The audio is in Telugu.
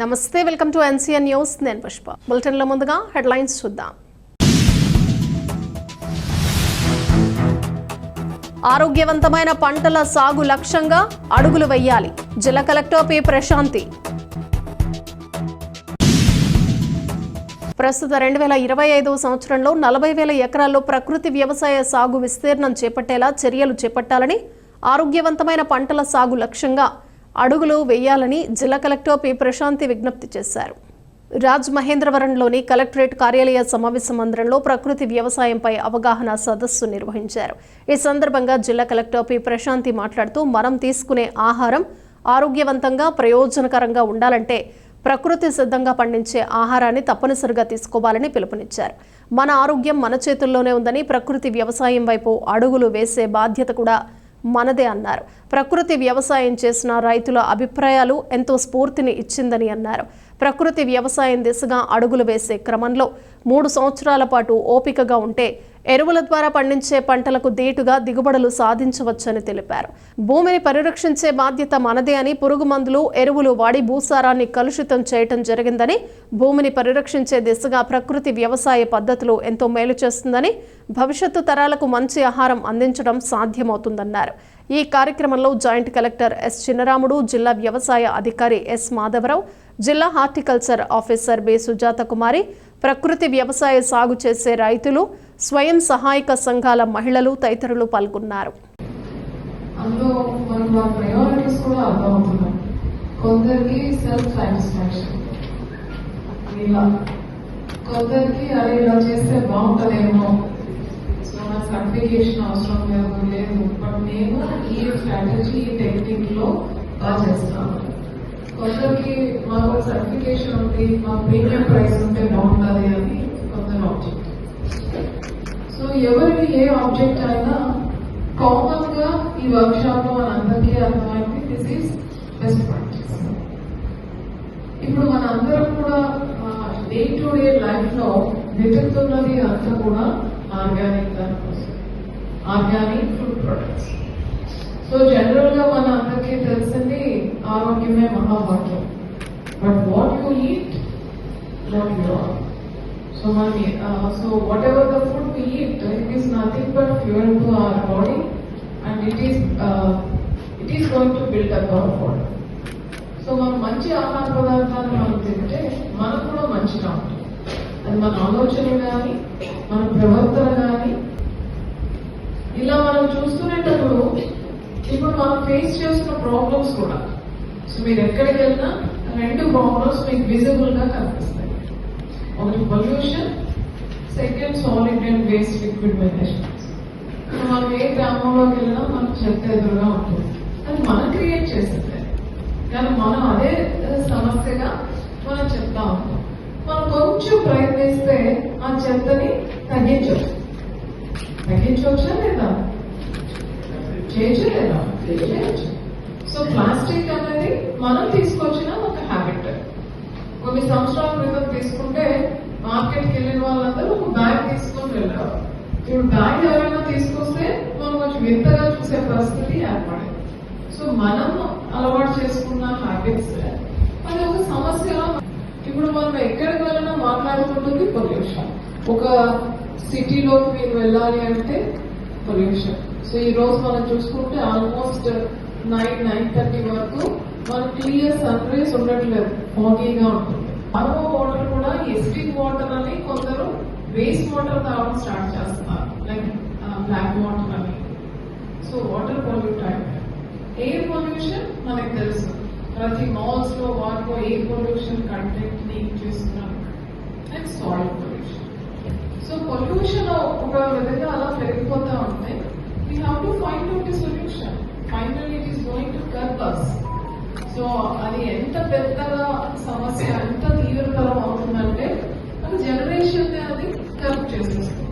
నమస్తే వెల్కమ్ టు ఎన్సీఎన్ న్యూస్. నేను పుష్ప. బులెటిన్లో ముందుగా హెడ్లైన్స్ చూద్దాం. ఆరోగ్యవంతమైన పంటల సాగు లక్ష్యంగా అడుగులు వెయ్యాలి జిల్లా కలెక్టర్ పి. ప్రశాంతి. ప్రస్తుత రెండు వేల ఇరవై ఐదవ సంవత్సరంలో నలభై వేల ఎకరాల్లో ప్రకృతి వ్యవసాయ సాగు విస్తీర్ణం చేపట్టేలా చర్యలు చేపట్టాలని ఆరోగ్యవంతమైన పంటల సాగు లక్ష్యంగా అడుగులు వేయాలని జిల్లా కలెక్టర్ పి ప్రశాంతి విజ్ఞప్తి చేశారు. రాజ్ మహేంద్రవరంలోని కలెక్టరేట్ కార్యాలయ సమావేశ మందిరంలో ప్రకృతి వ్యవసాయంపై అవగాహన సదస్సు నిర్వహించారు. ఈ సందర్భంగా జిల్లా కలెక్టర్ పి ప్రశాంతి మాట్లాడుతూ మనం తీసుకునే ఆహారం ఆరోగ్యవంతంగా ప్రయోజనకరంగా ఉండాలంటే ప్రకృతి సిద్ధంగా పండించే ఆహారాన్ని తప్పనిసరిగా తీసుకోవాలని పిలుపునిచ్చారు. మన ఆరోగ్యం మన చేతుల్లోనే ఉందని ప్రకృతి వ్యవసాయం వైపు అడుగులు వేసే బాధ్యత కూడా మనదే అన్నారు. ప్రకృతి వ్యవసాయం చేసిన రైతుల అభిప్రాయాలు ఎంతో స్ఫూర్తిని ఇచ్చిందని అన్నారు. ప్రకృతి వ్యవసాయం దిశగా అడుగులు వేసే క్రమంలో మూడు సంవత్సరాల పాటు ఓపికగా ఉంటే ఎరువుల ద్వారా పండించే పంటలకు దీటుగా దిగుబడులు సాధించవచ్చని తెలిపారు. భూమిని పరిరక్షించే బాధ్యత మనదే అని పురుగు మందులు ఎరువులు వాడి భూసారాన్ని కలుషితం చేయటం జరిగిందని భూమిని పరిరక్షించే దిశగా ప్రకృతి వ్యవసాయ పద్ధతులు ఎంతో మేలు చేస్తుందని భవిష్యత్తు తరాలకు మంచి ఆహారం అందించడం సాధ్యమవుతుందన్నారు. ఈ కార్యక్రమంలో జాయింట్ కలెక్టర్ ఎస్ చిన్నరాముడు జిల్లా వ్యవసాయ అధికారి ఎస్ మాధవరావు జిల్లా horticulture officer B. Sujatha Kumari ప్రకృతి వ్యవసాయ సాగు చేసే రైతులు స్వయం సహాయక సంఘాల మహిళలు తదితరులు పాల్గొన్నారు. కొందరికి సెల్ఫ్ సాటిస్ఫాక్షన్ ఇలా కొందరికి అరే ఇలా చేస్తే బాగుంటుందేమో. సో నా సర్టిఫికేషన్ అవసరం లేదు లేదు. బట్ నేను ఈ స్ట్రాటజీ ఈ టెక్నిక్లో బాగా చేస్తాను. కొందరికి మాకు సర్టిఫికేషన్ ఉంది మాకు ప్రీమియం ప్రైస్ ఉంటే బాగుంటుంది అని కొందరు ఆబ్జెక్ట్ సో ఎవరికి ఏ ఆబ్జెక్ట్ అయినా కామన్గా ఈ వర్క్ షాప్లో మనందరికీ అర్థమైంది దిస్ ఈస్ బెస్ట్ ప్రాక్టీస్ ఇప్పుడు మన అందరం కూడా డే టు డే లైఫ్లో వెతుకుతున్నది అంతా కూడా ఆర్గానిక్ దానికోసం ఆర్గానిక్ ఫుడ్ ప్రొడక్ట్స్ సో జనరల్గా మన అందరికీ ఆరోగ్యమే water. But what you eat, not you So, Mami, uh, so whatever the food we eat, it is nothing but fuel to our body, and it is uh, it is going to build up our body. So మనం మంచి ఆహార పదార్థాలు మనం తింటే మనకు కూడా మంచిగా ఉంటుంది అది మన ఆలోచనలు కానీ మన ప్రవర్తన కానీ ఇలా మనం చూస్తున్నప్పుడు ఇప్పుడు మనం ఫేస్ చేస్తున్న ప్రాబ్లమ్స్ కూడా సో మీరు ఎక్కడికి వెళ్ళినా రెండు ప్రాబ్లమ్స్ మీకు విజిబుల్గా కనిపిస్తాయి. ఒకటి pollution second solid and waste liquid management మనం ఏ గ్రామంలోకి వెళ్ళినా మనకు చెత్త ఎదురుగా ఉంటుంది. అది మనం క్రియేట్ చేసింది. కానీ మనం అదే సమస్యగా మనం చెప్తా ఉంటాం. మనం కొంచెం ప్రయత్నిస్తే ఆ చెత్తని తగ్గించవచ్చు లేదా చేయొచ్చు లేదా చేయొచ్చు సో అనేది మనం తీసుకొచ్చిన ఒక హ్యాబిట్ కొన్ని సంవత్సరాల క్రితం తీసుకుంటే మార్కెట్కి వెళ్ళిన వాళ్ళందరూ ఒక బ్యాగ్ తీసుకొని వెళ్ళారు. ఇప్పుడు బ్యాగ్ ఎవరైనా తీసుకొస్తే మనం కొంచెం వింతగా చూసే పరిస్థితి ఏర్పడింది. సో మనం అలవాటు చేసుకున్న హ్యాబిట్స్ అది ఒక సమస్యగా ఇప్పుడు మనం ఎక్కడికి వెళ్ళినా మాట్లాడుకుంటుంది పొల్యూషన్ ఒక సిటీలోకి మీరు వెళ్ళాలి అంటే పొల్యూషన్ సో ఈ రోజు మనం చూసుకుంటే ఆల్మోస్ట్ నైట్ నైన్ థర్టీ వరకు మన క్లియర్ సన్ రేస్ ఉండట్లేదు. ఫాగీగా ఉంటుంది. ఆర్ఓ వాటర్ కూడా ఎస్టిక్ వాటర్ అని కొందరు వేస్ట్ వాటర్ తాగడం స్టార్ట్ చేస్తున్నారు. లైక్ బ్లాక్ వాటర్ అని. So water pollute air pollution మనకు తెలుసు. ప్రతి మాల్స్లో వాటిలో ఎయిర్ పొల్యూషన్ కంటెంట్ని చూస్తున్నాం and soil pollution. So pollution ఒక విధంగా అలా పెరిగిపోతా ఉంటే we have to find out solution final it is going to curb us so అది ఎంత పెద్దగా సమస్య ఎంత తీవ్రతరం అవుతుందంటే మన జనరేషన్ అది కర్బ్ చేసేస్తుంది